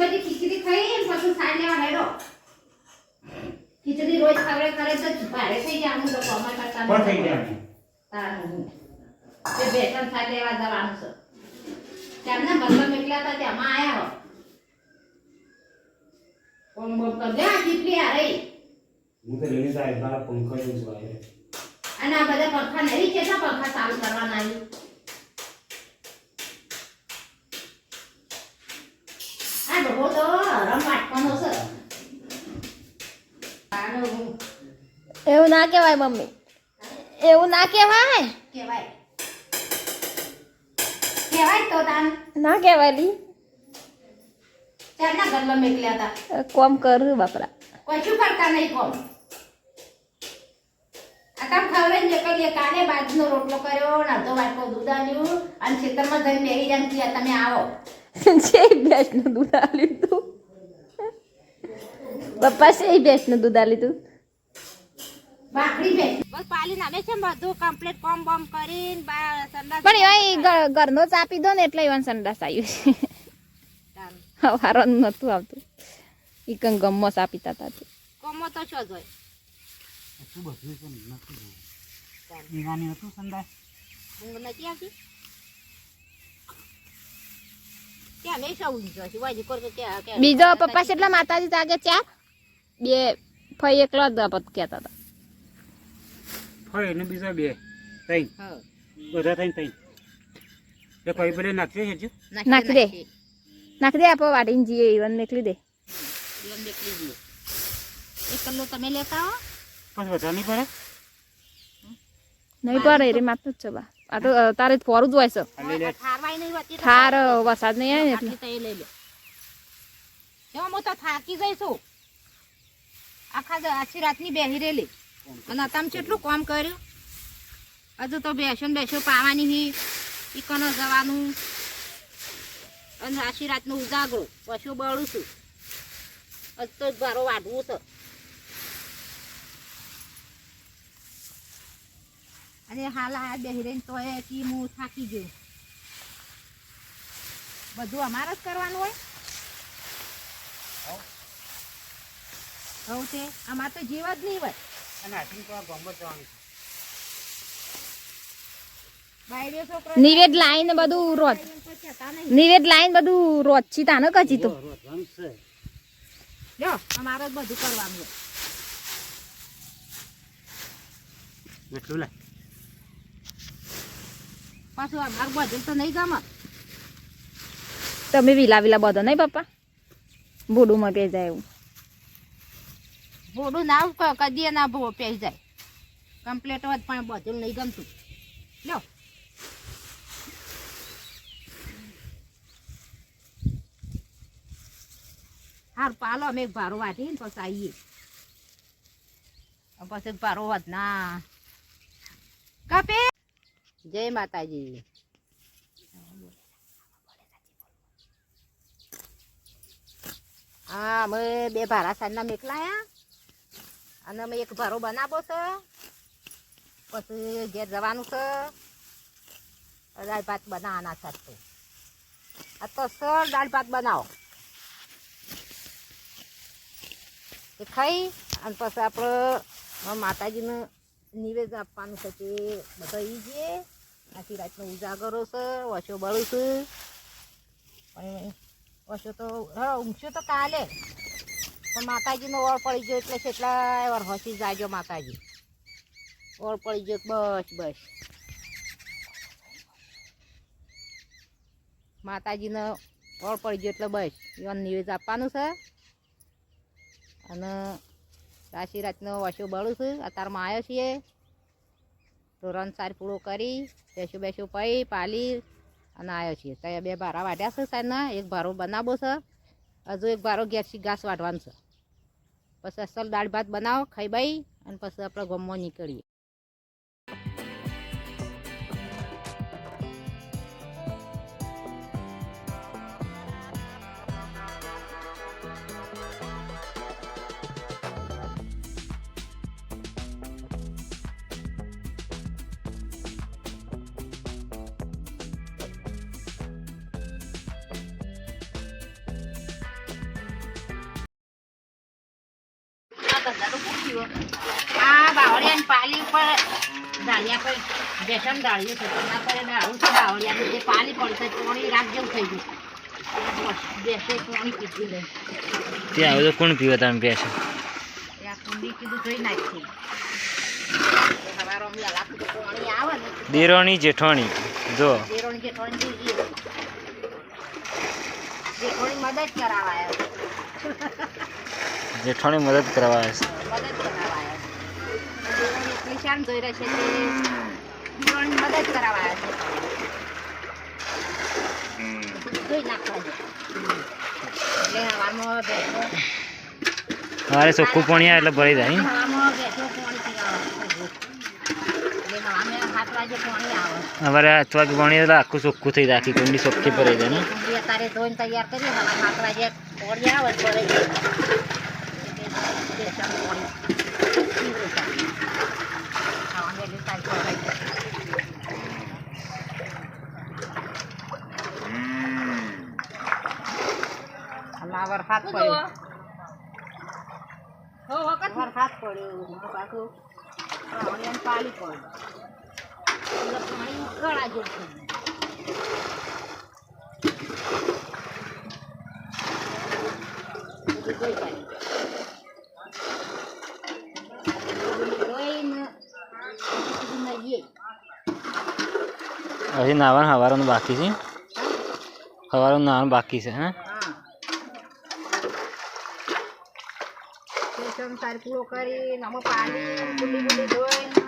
બધી ખીચડી ખાઈ ને પછી સાંજ લેવા હેડો. ખીચડી રોજ ખાવડે કરે તો ભારે થઈ જાય અમુક લોકો અમારા કરતા પણ થઈ જાય. તારું. તે બેસન સાંજ લેવા જવાનું છે. તેમના મતલબ મેકલ્યા હતા તેમાં આવ્યા હો. કોણ બોલ કર દે આ ચીપલી આ રહી. હું તો લઈને સાહેબ મારા પંખો જ અને આ બધા પંખા નહીં કેતા પંખા ચાલુ કરવાના આવ્યું ના કહેવાય મમ્મી. એવું ના કહેવાય? કહેવાય. કહેવાય તો તાન. ના કહેવાય લી. ચારના ઘરમાં મેકલ્યા હતા. કોમ કર બાપરા. કશું કરતા નહીં કોમ. આતા ખાવે ને નીકળીએ કાલે બાજનો રોટલો કર્યો ને અડધો વાટકો દૂધ આલ્યું અને ખેતરમાં જઈને બેહી જાય ને તમે આવો. જે ભેંસનું દૂધ આલ્યું તું. પપ્પા છે ભેંસનું દૂધ આ લીધું ભાખરી બેઠી બસ પાલી નામે છે ને બધું કમ્પ્લીટ કોમ બોમ કરીને સંડાસ પણ એવા ઘરનો જ આપી દો ને એટલે એવા સંડાસ આવ્યું છે. હવારો નતું આવતું. ઈ કંઈ ગમો આપી તા તે. કોમો તો છો જ હોય. શું બધું છે ને નથી ઈવાની હતું સંદાય ઊંઘ નથી આવતી? બીજો પપ્પા કેટલા માતાજી તાગે ચાર? બે ફઈ એકલો જ પત કહેતા હતા હોય ને બીજા બે. ત્રણ હા. બધા ત્રણ ત્રણ એ કોઈ પેલે નાખશે હેજો. નાખી દે. નાખી દે આપો વાડીને જઈએ ઈવન નીકળી દે. ઈવન નીકળી દે. એક કલ્લો તમે લેતા હો. પણ વધારે નહીં પડે નહીં પડે રે માથું જ છે બા. આ તો તારે ફોરું જ હોય છે. ઠાર વરસાદ નહીં આવે ને એટલે. આટલી તો એ લઈ લે. હું તો થાકી જઈશું આખા આખી રાતની બેહી રેલી અને તમે કેટલું કામ કર્યું? હજુ તો બેસો ને બેસો પાવાની હી. ઈકનો જવાનું. અને આશી રાતનું ઉજાગરો. પશુ બળું છું. હજુ તો ઘરો વાઢવું છે અને હાલ બેહી રહીને તો એ કી હું થાકી ગયું બધું અમારે જ કરવાનું હોય? હવ તે. અમારે તો જીવ જ નહીં હોય. અને હાથીને તો આ જવાનું છે. નિવેદ લાઈન બધું રોજ. નિવેદ લાઈન બધું રોજ છી તાને કચી તો? જો, અમારે જ બધું કરવાનું એટલું પાછું અમારે બધું તો નહીં ગમે તમે વિલા વિલા બધો નહીં પપ્પા? બુડુમાં પે જાય એવું ભોડું ના કદી ના ભો પેઈ જાય. કમ્પ્લેટ હોત પણ બધું નહીં ગમતું. લ્યો હાર, પાલો, અમે ભારો વાટીને પછી આવીએ પછી ભારો હોત ના. કપે જય માતાજી. હા, અમે બે ભારા સાંજના મેકલાયા અને અમે એક ભારો બનાવો છે. પછી ઘેર જવાનું છે. દાળ ભાત બનાવવાના છે તો. આ તો સર દાળ ભાત બનાવો. એ ખાઈ અને પછી આપણે માતાજીને નિવેદ આપવાનું છે કે બધા ઈ જે આખી રાતનો ઉજાગરો છે, ઓછો બળું છું. પણ ઓછો તો, હા, ઊંઘશું તો કાલે. પણ માતાજીનો ઓળ પડી ગયો એટલે કેટલા વાર હસી જાજો માતાજી. ઓળ પડી ગયો બસ બસ. માતાજીનો ઓળ પડી ગયો એટલે બસ. એવાનું નિવેદ આપવાનું છે. અને રાશી રાતનો વાસો બળું છું. અત્યારમાં આવ્યો છીએ. રન સાર પૂરો કરી, બેસું બેસું, પઈ, પાલી અને આવ્યો છીએ. તો બે ભારા વાઢ્યા છે સાહેબના એક ભારો બનાવો છે. હજુ એક ભારો ઘેરથી ઘાસ વાઢવાનું છે. પછી અસલ દાળ ભાત બનાવો, ખાઈ બાઈ, અને પછી આપણે ગમવા નીકળીએ. આ બાવળિયાની પાલી ઉપર ડાળિયા પર બેસન ડાળ્યું છે એના પર ડાળું છે બાવળિયાનું જે પાલી પડશે પાણી રાખ જેવું થઈ ગયું બેસે પાણી પીધી લે ત્યાં આવે તો કોણ પીવે તમે બેસો? કુંડી કીધું ધોઈ નાખી દેરોની જેઠાણી જો દેરોની જેઠોણી મદદ કરાવાય જેઠાણી મદદ કરવા આવે છે. મદદ કરાવાય દેરોની એટલી શાન જોઈ રહે છે મદદ ધોઈ નાખવા હવામાં ચોખ્ખું પાણી એટલે ભરી જાય. અમારે આઠ વાગે પાણી એટલે આખું ચોખ્ખું થઈ આખી કુંડી ચોખ્ખી ભરાઈ જાય ને. તૈયાર કરી હવા સાત વાગે પાણી આવે તો ભરાઈ જાય બેસન પાણી પીવું થાય. ખાવાનું એટલે સારી ખવાય જાય. હમણાં વરસાદ પડ્યો પડ્યો પાછું પાણી પાલી પડ્યો એટલે પાણી ઉકળા જેવું થઈ ગયું. બધું ધોઈ કાઢ્યું. બધું ધોઈને પછી બધું નાહીએ. હજી નાવાનું સવારનું બાકી છે સવારનું નાવાનું બાકી છે હા પૂરો કરી આમાં પાણી ગુંડી ગુંડી ધોઈને.